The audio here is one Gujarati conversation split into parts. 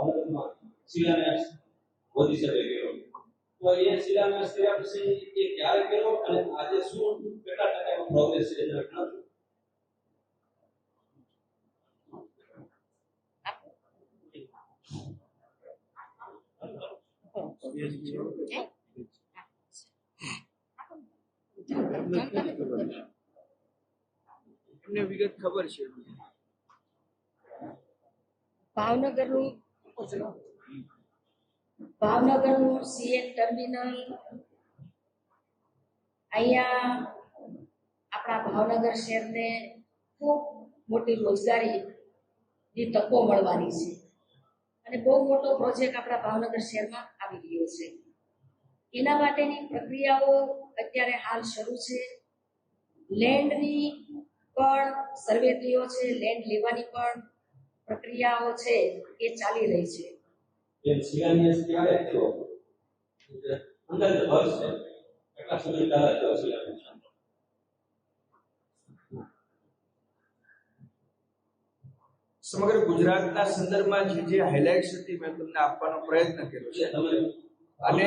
ભાવનગરમાં શિલાન્યાસ મોદી સાહેબે કર્યો તો એ શિલાન્યાસ કર્યા પછી એ ક્યારે કર્યો અને આજે શું કેટલા ટકા પ્રોગ્રેસ છે જરા જણાવજો. એમને વિગત ખબર છે. ભાવનગરનું ભાવનગરનું સીએન ટર્મિનલ, અહીંયા આપણા ભાવનગર શહેરને ખૂબ મોટી રોજગારીની તકો મળવાની છે. અને બહુ મોટો પ્રોજેક્ટ આપણા ભાવનગર શહેરમાં આવી રહ્યો છે. એના માટેની પ્રક્રિયાઓ અત્યારે હાલ શરૂ છે. લેન્ડની પણ સર્વે થયો છે. લેન્ડ લેવાની પણ પ્રક્રિયાઓ છે એ ચાલી રહી છે. જે શિલાન્યાસ ક્યારે થયો અંદાજે વર્ષ છે. કેટલા સમય પહેલા થયો શિલાન્યાસ સમગ્ર ગુજરાતના સંદર્ભમાં જે જે હાઇલાઇટ્સ હતી મેં તમને આપવાનો પ્રયત્ન કર્યો છે. અને અને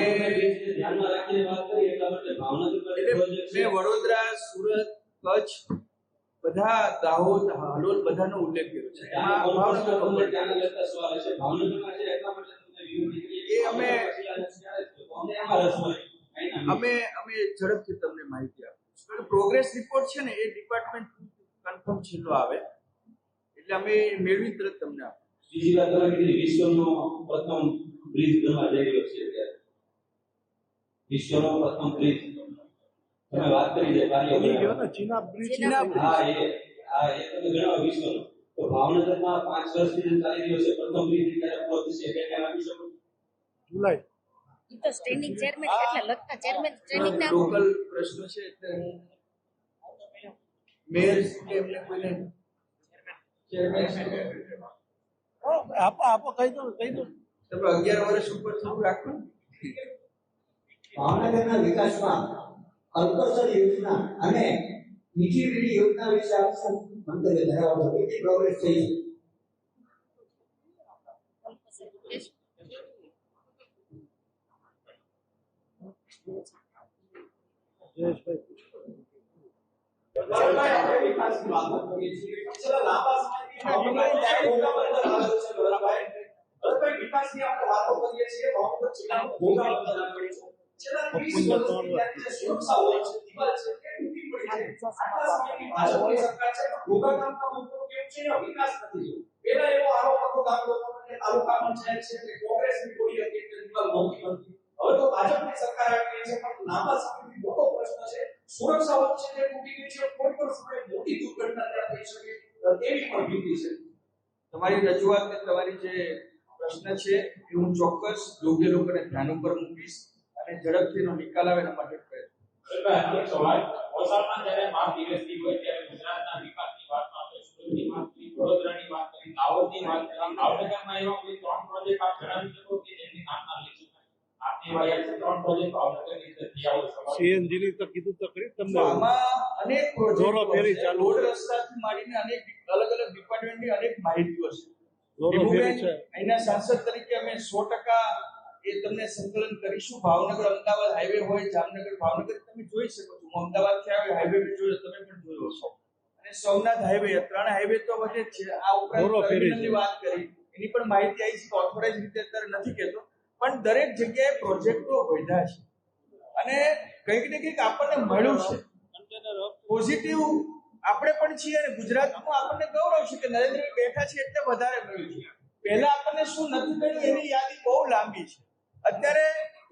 ધ્યાનમાં રાખીને વાત કરી એટલા માટે ભાવનગર એટલે મેં વડોદરા સુરત કચ્છ બધા દાહોદ હાલોલ બધાનો ઉલ્લેખ કર્યો છે. એ અમે- અમે અમે ઝડપથી તમને માહિતી આપીશું પ્રોગ્રેસ રિપોર્ટ છે ને એ ડિપાર્ટમેન્ટ કન્ફર્મ છેલ્લો આવે. એટલે અમે મેળવી તરત તમને આપીશું બીજી વાત તમે કીધી વિશ્વનો પ્રથમ બ્રિજ બનવા જઈ રહ્યો છે વિશ્વનો પ્રથમ બ્રિજ. તમે વાત કરી છે કાર્ય ચીના હા એ હા એ તમે ગણાવો વિશ્વ તો ભાવનગરમાં પાંચ વર્ષથી ચાલી રહ્યો છે. પ્રથમ બ્રિજ ત્યારે પૂરો થશે એટલે ધ્યાન આપી શકો? ઈ તો સ્ટેન્ડિંગ ચેરમેન એટલે લગતા ચેરમેન ટ્રેનિંગ ના લોકલ પ્રશ્ન છે એટલે હું મેયર કે એમને કોઈને ચેરમેન આપો આપો કહી દો કહી દો. તમે અગિયાર વર્ષ ઉપર થોડું રાખો. ભાવનગરના વિકાસમાં અલ્પસર યોજના અને બીજી બીજી યોજના વિશે આપ શું મંતવ્ય ધરાવો કેટલી પ્રોગ્રેસ થઈ છે. એવો આરોપ હતો ગામ સુરક્ષા વચ્ચે જે તૂટી ગઈ છે કોઈ પણ મોટી દુર્ઘટના થઈ શકે તેવી પણ ભીતિ છે તમારી રજૂઆત ને તમારી જે પ્રશ્ન છે એ હું ચોક્કસ યોગ્ય લોકોને ધ્યાન ઉપર મૂકીશ. અને ઝડપથી એનો નિકાલ આવે એના માટે પ્રયત્ન. સવાલ વલસાડમાં જ્યારે બાર દિવસથી હોય ત્યારે ગુજરાતના વિકાસની વાત આપણે સુરતની વાત કરી વડોદરાની વાત કરી દાહોદની વાત કરી ભાવનગરમાં એવા કોઈ ત્રણ પ્રોજેક્ટ આપ જણાવી શકો કે જેમની નામના લઈ શકાય આપની એવા છે ત્રણ પ્રોજેક્ટ ભાવનગરની અંદર થયા? હોય સીએનજી ની તો કીધું તો ખરી તમને. આમાં અનેક દોરો ફેરી ચાલુ રોડ રસ્તાથી માંડીને અનેક અલગ અલગ ડિપાર્ટમેન્ટની અનેક માહિતીઓ છે. અહીંના સાંસદ તરીકે અમે સો ટકા એ તમને સંકલન કરીશું. ભાવનગર અમદાવાદ હાઈવે હોય જામનગર ભાવનગર તમે જોઈ શકો છો. હું અમદાવાદથી આવ્યો હાઈવે જોયો તમે પણ જોયો છો અને સોમનાથ હાઈવે ત્રણ હાઈવે તો વધે છે આ ઉપરાંત. ટર્મિનલની વાત કરી એની પણ માહિતી આવી છે ઓથોરાઇઝ રીતે અત્યારે નથી કહેતો. પણ દરેક જગ્યાએ પ્રોજેક્ટો વધ્યા છે. અને કંઈક ને કંઈક આપણને મળ્યું છે. પોઝિટિવ આપણે પણ છીએ અને ગુજરાતમાં આપણને ગૌરવ છે કે નરેન્દ્રભાઈ બેઠા છે એટલે વધારે મળ્યું છે. પહેલા આપણને શું નથી મળ્યું એની યાદી બહુ લાંબી છે. અત્યારે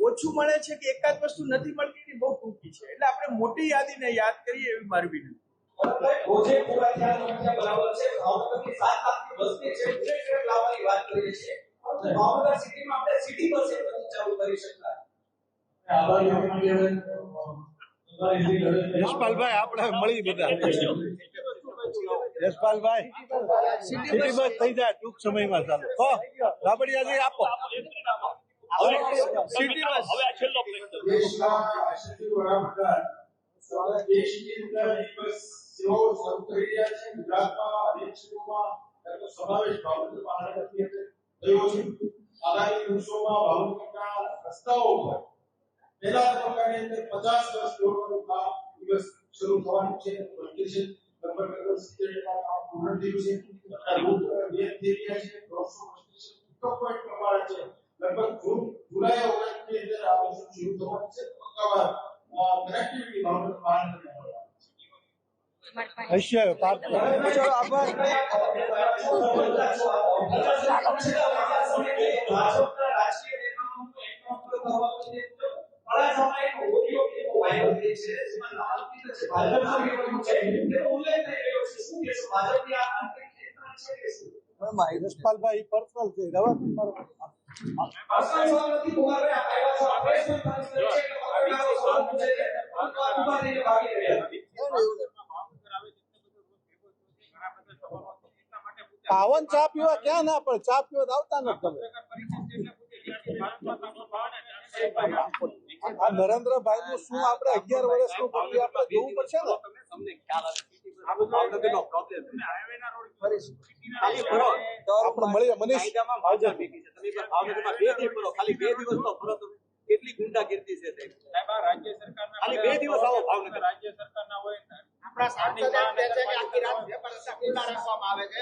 ઓછું મળે છે કે એકાદ વસ્તુ નથી મળતી એની બહુ ટૂંકી છે. એટલે આપણે મોટી યાદીને યાદ કરીએ એવી મારી વિનંતી. યશપાલભાઈ આપણે મળી બધા. યશપાલભાઈ સિટી બસ થઈ જાય ટૂંક સમયમાં ચાલો. રાબડિયાજી આપો. સિટી બસ દેશના યશસ્વી વડાપ્રધાન આપણા દેશની અંદર એક બસ શરૂ કરી રહ્યા છે. ગુજરાતમાં અનેક ક્ષેત્રોમાં તેનો સમાવેશ ભાવનગર મહાનગરની થયો છે. આગામી દિવસોમાં ભાવનગરના રસ્તાઓ પહેલા તબક્કાની અંદર પચાસ વર્ષ દોડવાનું કામ દિવસ શરૂ થવાનું છે. છે લગભગ લગભગ સિત્તેર કામ પૂર્ણ થયું છે. બે થઈ ગયા છે દોઢસો વર્ષની છે પિકઅપ પોઈન્ટ પ્રમાણે છે લગભગ જૂન જુલાઈ ઓગસ્ટની અંદર આ વસ્તુ શરૂ થવાનું છે પક્કાવાર કનેક્ટિવિટી ભાવનગર મહાનગર તમારી પાસે હશે આભાર યશપાલભાઈ પર્સનલ છે રવા પાવન ચા પીવા ક્યાં ના પડે? ચા પીવા આવતા તમે. આ નરેન્દ્રભાઈ નું શું આપણે અગિયાર વર્ષનું પછી આપણે જોવું પડશે ને? આપણે મળીએ. મનીષ કેટલી ગુંડાગીર્દી છે રાજ્ય સરકારના ખાલી બે દિવસ આવો ભાવનગર. રાજ્ય સરકારના હોય આપણા સાંસદ એમ કહે છે કે આખી રાત વેપાર રસ્તા રાખવામાં આવે છે.